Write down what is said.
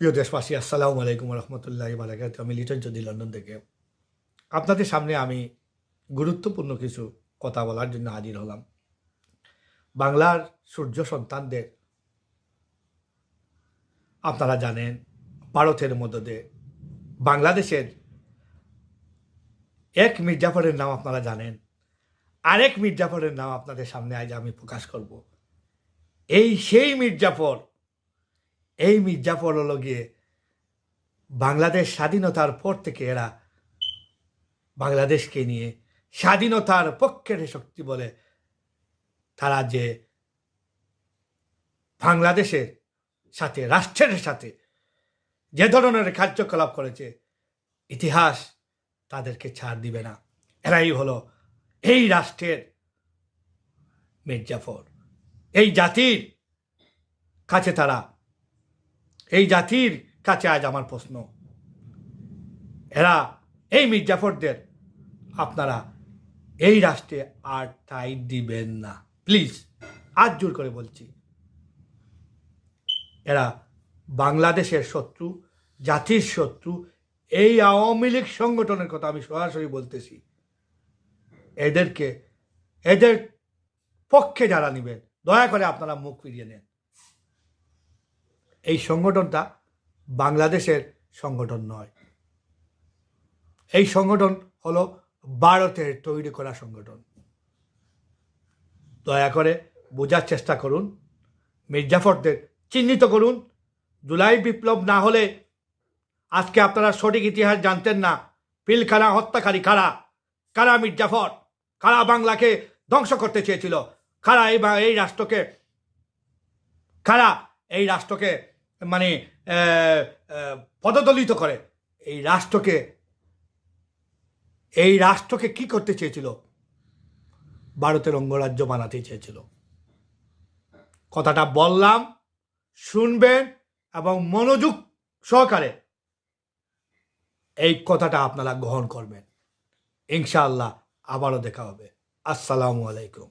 প্রিয় দেশবাসী, আসসালামু আলাইকুম রহমতুল্লাহ বারাকাত আমি লিটন চৌধুরী লন্ডন থেকে। আপনাদের সামনে আমি গুরুত্বপূর্ণ কিছু কথা বলার জন্য হাজির হলাম। বাংলার সূর্য সন্তানদের আপনারা জানেন, ভারতের মধ্যে বাংলাদেশের এক মির্জাফরের নাম আপনারা জানেন। আরেক মির্জাফরের নাম আপনাদের সামনে আজ আমি প্রকাশ করব। এই সেই মির্জাফর এই মির্জাফর হলো গিয়ে বাংলাদেশ স্বাধীনতার পর থেকে এরা বাংলাদেশকে নিয়ে স্বাধীনতার পক্ষের শক্তি বলে তারা যে বাংলাদেশের সাথে, রাষ্ট্রের সাথে যে ধরনের কার্যকলাপ করেছে, ইতিহাস তাদেরকে ছাড় দিবে না। এরাই হলো এই রাষ্ট্রের মির্জাফর এই জাতির কাছে তারা এই জাতির কাছে আজ আমার প্রশ্ন। এরা, এই মির্জাফরদের, আপনারা এই রাষ্ট্রে আর ঠাই দিবেন না। প্লিজ, আজ জোর করে বলছি। এরা বাংলাদেশের শত্রু, জাতির শত্রু, এই আওয়ামী লীগ সংগঠনের কথা আমি সরাসরি বলতেছি। এদেরকে, এদের পক্ষে যারা নেবেন, দয়া করে আপনারা মুখ ফিরিয়ে নেন। এই সংগঠনটা বাংলাদেশের সংগঠন নয়। এই সংগঠন হলো ভারতের তৈরি করা সংগঠন। দয়া করে বোঝার চেষ্টা করুন, মির্জাফরদের চিহ্নিত করুন। জুলাই বিপ্লব না হলে আজকে আপনারা সঠিক ইতিহাস জানতেন না, পিলখানা হত্যাকারী কারা? কারা মির্জাফর? কারা বাংলাকে ধ্বংস করতে চেয়েছিল? কারা এই এই রাষ্ট্রকে? কারা এই রাষ্ট্রকে মানে পদদলিত করে। এই রাষ্ট্রকে এই রাষ্ট্রকে কি করতে চেয়েছিল? ভারতের অঙ্গরাজ্য বানাতে চেয়েছিল। কথাটা বললাম, শুনবেন এবং মনোযোগ সহকারে এই কথাটা আপনারা গ্রহণ করবেন। ইনশাআল্লাহ আবারও দেখা হবে। আসসালামু আলাইকুম।